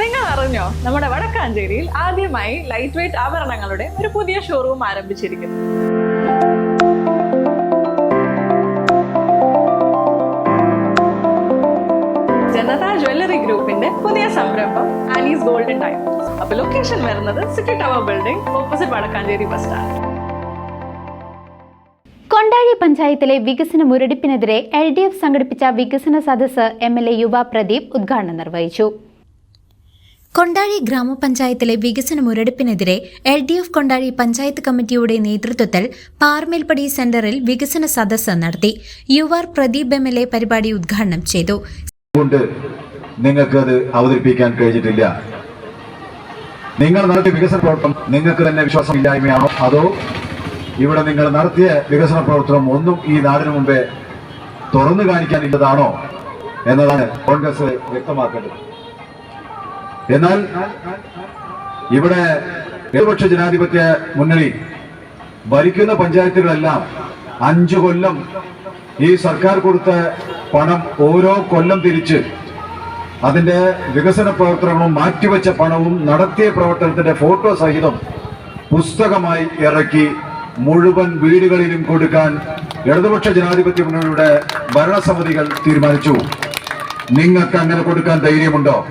നിങ്ങൾ അറിഞ്ഞോ നമ്മുടെ വടക്കാഞ്ചേരിയിൽ ആദ്യമായി ലൈറ്റ് വെയിറ്റ് ആഭരണങ്ങളുടെ ഒരു പുതിയ ഷോറൂം ആരംഭിച്ചിരിക്കുന്നു. ജനതാ ജ്വല്ലറി ഗ്രൂപ്പിന്റെ പുതിയ സംരംഭം ആലീസ് ഗോൾഡൻ ടൈം അപ്പൊ ലൊക്കേഷൻ വരുന്നത് city tower building opposite Vadakkanchery bus stand Kondazhi പഞ്ചായത്തിലെ വികസന മുരടിപ്പിനെതിരെ എൽ ഡി എഫ് സംഘടിപ്പിച്ച വികസന സദസ്സ് എം എൽ എ യുവ പ്രദീപ് ഉദ്ഘാടനം നിർവഹിച്ചു. കൊണ്ടാഴി ഗ്രാമപഞ്ചായത്തിലെ വികസന മുരടിപ്പിനെതിരെ L D F Kondazhi panchayat കമ്മിറ്റിയുടെ നേതൃത്വത്തിൽ പാർമേൽപ്പടി സെന്ററിൽ വികസന സദസ്സ് നടത്തി. U R Pradeep M L A പരിപാടി ഉദ്ഘാടനം ചെയ്തു. നിങ്ങൾക്ക് അത് അവതരിപ്പിക്കാൻ കഴിഞ്ഞിട്ടില്ല. നിങ്ങൾ നടത്തിയ വികസന പ്രവർത്തനം നിങ്ങൾക്ക് തന്നെ വിശ്വാസമില്ലായ്മയാണോ? അതോ ഇവിടെ നിങ്ങൾ നടത്തിയ വികസന പ്രവർത്തനം ഒന്നും ഈ നാടിനു മുമ്പേ തുറന്നു കാണിക്കാനില്ലതാണോ? എന്നതാണ് കോൺഗ്രസ് വ്യക്തമാക്കേണ്ടത്. എന്നാൽ ഇവിടെ ഇടതുപക്ഷ ജനാധിപത്യ മുന്നണി ഭരിക്കുന്ന പഞ്ചായത്തുകളെല്ലാം അഞ്ചു കൊല്ലം ഈ സർക്കാർ കൊടുത്ത പണം ഓരോ കൊല്ലം തിരിച്ച് അതിന്റെ വികസന പ്രവർത്തനങ്ങളും മാറ്റിവെച്ച പണവും നടത്തിയ പ്രവർത്തനത്തിന്റെ ഫോട്ടോ സഹിതം പുസ്തകമായി ഇറക്കി മുഴുവൻ വീടുകളിലും കൊടുക്കാൻ ഇടതുപക്ഷ ജനാധിപത്യ മുന്നണിയുടെ ഭരണസമിതികൾ തീരുമാനിച്ചു. നിങ്ങൾക്ക് അങ്ങനെ കൊടുക്കാൻ ധൈര്യമുണ്ടോ?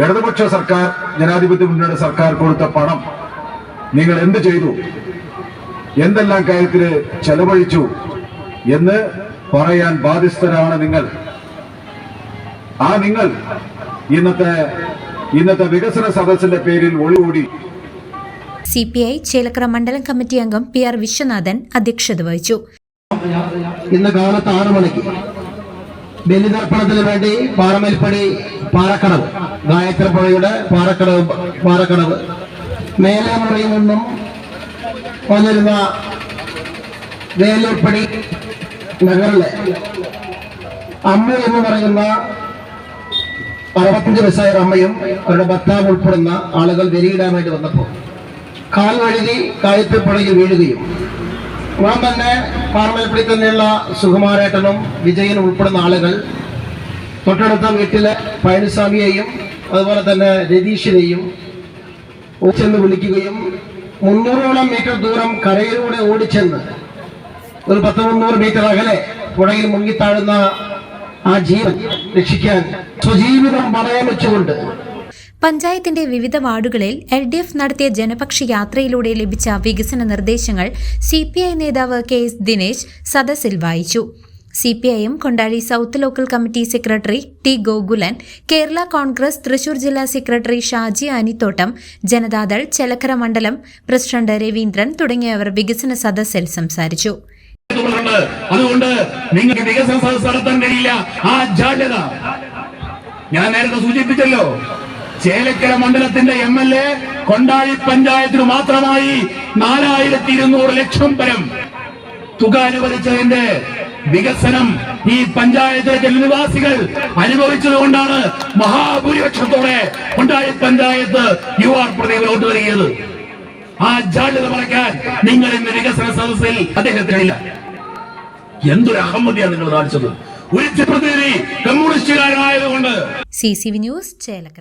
ഇടതുപക്ഷ സർക്കാർ ജനാധിപത്യ മുന്നണിയുടെ സർക്കാർ കൊടുത്ത പണം നിങ്ങൾ എന്ത് ചെയ്തു? എന്തെല്ലാം കാര്യത്തിൽ ചെലവഴിച്ചു എന്ന് പറയാൻ ബാധ്യസ്ഥരാണ് നിങ്ങൾ. ആ നിങ്ങൾ ഇന്നത്തെ ഇന്നത്തെ വികസന സദസ്സിന്റെ പേരിൽ ഒളികൂടി. സി പി ഐ ചേലക്കര മണ്ഡലം കമ്മിറ്റി അംഗം പി ആർ വിശ്വനാഥൻ അധ്യക്ഷത വഹിച്ചു. ഇന്ന് കാലത്ത് ആറു മണിക്ക് ബലിതർപ്പണത്തിന് വേണ്ടി പാറമേൽപ്പടി പാറക്കടവ് ഗായത്രിപ്പുഴയുടെ പാറക്കടവ് പാറക്കടവ്. മേലാമുറയിൽ നിന്നും വന്നിരുന്ന വേലൂർപ്പടി നഗറിലെ അമ്മ എന്ന് പറയുന്ന അറുപത്തഞ്ച് വയസ്സായ അമ്മയും അവരുടെ ഭർത്താവ് ഉൾപ്പെടുന്ന ആളുകൾ വെലിയിടാൻ വേണ്ടി വന്നപ്പോൾ കാൽ വഴുതി കായത്തിൽ പുഴയിൽ വീഴുകയും ഉടൻ തന്നെ പാർമലപ്പടി തന്നെയുള്ള സുകുമാരേട്ടനും വിജയനും ഉൾപ്പെടുന്ന ആളുകൾ തൊട്ടടുത്ത വീട്ടിലെ പഴനിസ്വാമിയെയും അതുപോലെ തന്നെ രതീഷിനെയും ചെന്ന് വിളിക്കുകയും മുന്നൂറോളം മീറ്റർ ദൂരം കരയിലൂടെ ഓടിച്ചെന്ന് ഒരു പത്ത് മുന്നൂറ് മീറ്റർ അകലെ പുഴയിൽ മുങ്ങിത്താഴുന്ന ആ ജീവൻ രക്ഷിക്കാൻ സ്വജീവിതം പണയം വെച്ചുകൊണ്ട് പഞ്ചായത്തിന്റെ വിവിധ വാർഡുകളിൽ എൽ ഡി എഫ് നടത്തിയ ജനപക്ഷ യാത്രയിലൂടെ ലഭിച്ച വികസന നിർദ്ദേശങ്ങൾ സി പി ഐ നേതാവ് കെ എസ് ദിനേശ് സദസ്സിൽ വായിച്ചു. C P I M Kondazhi south local committee secretary T Gokulan Kerala Congress Thrissur ജില്ലാ സെക്രട്ടറി ഷാജി അനിത്തോട്ടം ജനതാദൾ ചെലക്കര മണ്ഡലം പ്രസിഡന്റ് രവീന്ദ്രൻ തുടങ്ങിയവർ വികസന സദസ്സിൽ സംസാരിച്ചു. അതുകൊണ്ട് നിങ്ങൾക്ക് വികസന സദസ് നടത്താൻ കഴിയില്ല. ആ ജാഗ്രത. ഞാൻ നേരത്തെ സൂചിപ്പിച്ചല്ലോ. ചേലക്കര മണ്ഡലത്തിന്റെ എം എൽ എ കൊണ്ടാഴി പഞ്ചായത്തിന് മാത്രമായി നാലായിരത്തി ഇരുന്നൂറ് ലക്ഷം പരം തുക അനുവദിച്ചതിന്റെ വികസനം ഈ പഞ്ചായത്തിലെ ജനനിവാസികൾ അനുഭവിച്ചതുകൊണ്ടാണ് മഹാഭൂരിപക്ഷത്തോടെ കൊണ്ടാഴി പഞ്ചായത്ത് യുവാർ പ്രതികളോട്ട് വരികയത്. ആ ജാള്യത മറയ്ക്കാൻ നിങ്ങൾ ഇന്ന് വികസന സദസ്സിൽ അദ്ദേഹത്തിനില്ല. എന്തൊരു അഹമ്മതിയാണ് നിങ്ങൾ കാണിച്ചത്? ഒരു പ്രതിനിധി കമ്മ്യൂണിസ്റ്റുകാരനായതുകൊണ്ട്. C C V news Chelakkara.